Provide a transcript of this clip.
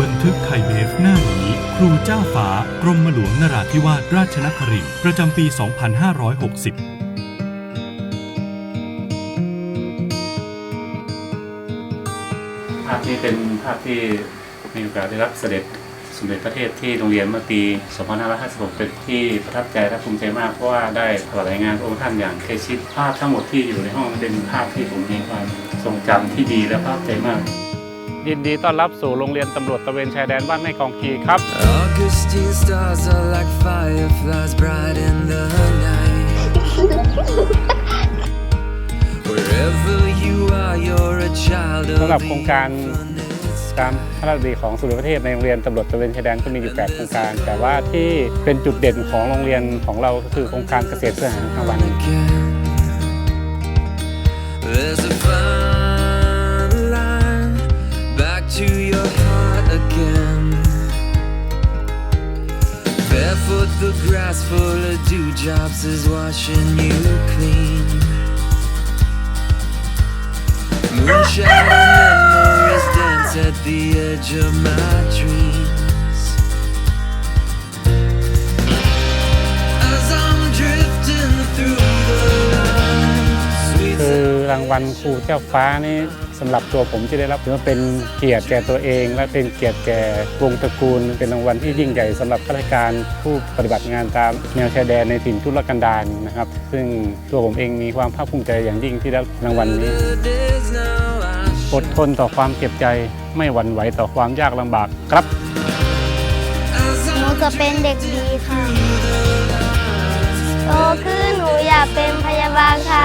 บันทึกไทยเบฟหน้านี้ ครูเจ้าฟ้ากรมหลวงนราธิวาสราชนครินทร์ประจำปี 2560ภาพนี้เป็นภาพที่มีโอกาสได้รับเสด็จสมเด็จพระเทพที่โรงเรียนเมื่อปี 2556 เป็นที่ประทับใจและภูมิใจมาก เพราะว่าได้ถวายงานพระองค์ท่านอย่างเคยชิดภาพทั้งหมดที่อยู่ในห้องเป็นภาพที่ผมมีความทรงจำที่ดีและภาพใจมาก ยินดีต้อนรับสู่โรงเรียนตำรวจตะเวนชายแดนบ้านแม่กองกีครับ Augustine stars are like fireflies bright in the night. Wherever you are, you're a child สำหรับโครงการ infinite การพระราชดำริของสุริประเทศในโรงเรียนตำรวจตะเวนชายแดนก็มีอยู่8โครงการ แต่ว่าที่เป็นจุดเด่นของโรงเรียนของเราก็คือโครงการเกษตรเพื่อาหารกลางวัน There's Barefoot, the grass full of dewdrops is washing you clean. Moonshine memories dance at the edge of my dreams. วัลครูเจ้าฟ้านี่สำหรับตัวผมที่ได้รับถือว่าเป็นเกียรติแก่ตัวเอง และเป็นเกียรติแก่วงตระกูล เป็นรางวัลที่ยิ่งใหญ่สำหรับข้าราชการผู้ปฏิบัติงานตามแนวชายแดนในถิ่นทุรกันดารนะครับ ซึ่งตัวผมเองมีความภาคภูมิใจอย่างยิ่งที่ได้รางวัลนี้ อดทนต่อความเจ็บใจไม่หวั่นไหวต่อความยากลำบากครับ หนูจะเป็นเด็กดีค่ะ โตขึ้นหนูอยากเป็นพยาบาลค่ะ